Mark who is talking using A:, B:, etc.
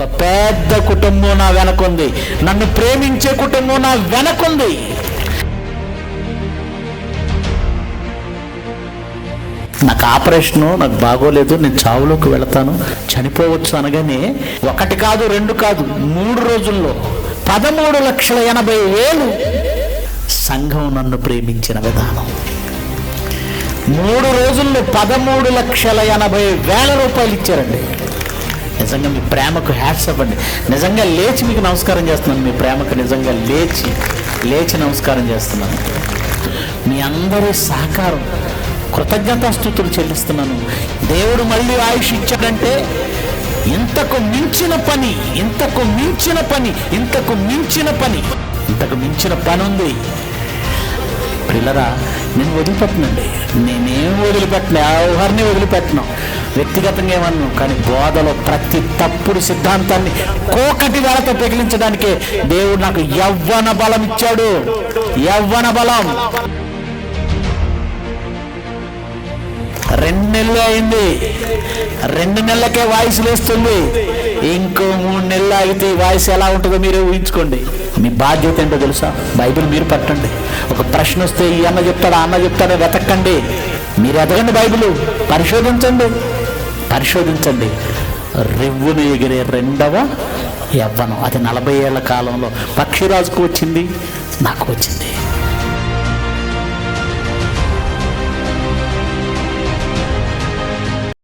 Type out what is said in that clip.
A: ఒక పెద్ద కుటుంబం నా వెనకుంది. నన్ను ప్రేమించే కుటుంబం నా వెనకుంది. నాకు ఆపరేషను నాకు బాగోలేదు నేను చావులోకి వెళతాను. చనిపోవచ్చు అనగానే ఒకటి కాదు రెండు కాదు మూడు రోజుల్లో పదమూడు లక్షల ఎనభై వేలు సంఘం నన్ను ప్రేమించిన విధానం. మూడు రోజుల్లో పదమూడు లక్షల ఎనభై వేల రూపాయలు ఇచ్చారండి. నిజంగా మీ ప్రేమకు హ్యాట్స్ అవ్వండి. నిజంగా లేచి మీకు నమస్కారం చేస్తున్నాను. మీ ప్రేమకు నిజంగా లేచి లేచి నమస్కారం చేస్తున్నాను. మీ అందరి సహకారం కృతజ్ఞతాస్థుతులు చెల్లిస్తున్నాను. దేవుడు మళ్ళీ ఆయుష్ ఇచ్చాడంటే ఇంతకు మించిన పని ఇంతకు మించిన పని ఇంతకు మించిన పని ఇంతకు మించిన పని ఉంది. పిల్లరా నేను వదిలిపెట్టనండి. నేనేం వదిలిపెట్టిన ఎవరిని వదిలిపెట్టను. వ్యక్తిగతంగా ఏమన్నాను కానీ బోధలో ప్రతి తప్పుడు సిద్ధాంతాన్ని కోకటి వేళతో పెగిలించడానికే దేవుడు నాకు యవ్వన బలం ఇచ్చాడు. యవ్వన బలం. రెండు నెలలు అయింది. రెండు నెలలకే వాయిస్ లేస్తుంది. ఇంకో మూడు నెలలు ఆగితే వాయిస్ ఎలా ఉంటుందో మీరు ఊహించుకోండి. మీ బాధ్యత ఏంటో తెలుసా? బైబిల్ మీరు పట్టండి. ఒక ప్రశ్న వస్తే ఈ అన్న చెప్తాడు అన్న చెప్తాడో వెతకండి. మీరు ఎదగండి బైబిల్. పరిశోధించండి. పరిశోధించండి. రివ్వును ఎగిరే రెండవ యవ్వనం. అది నలభై ఏళ్ళ కాలంలో పక్షిరాజుకు వచ్చింది నాకు వచ్చింది.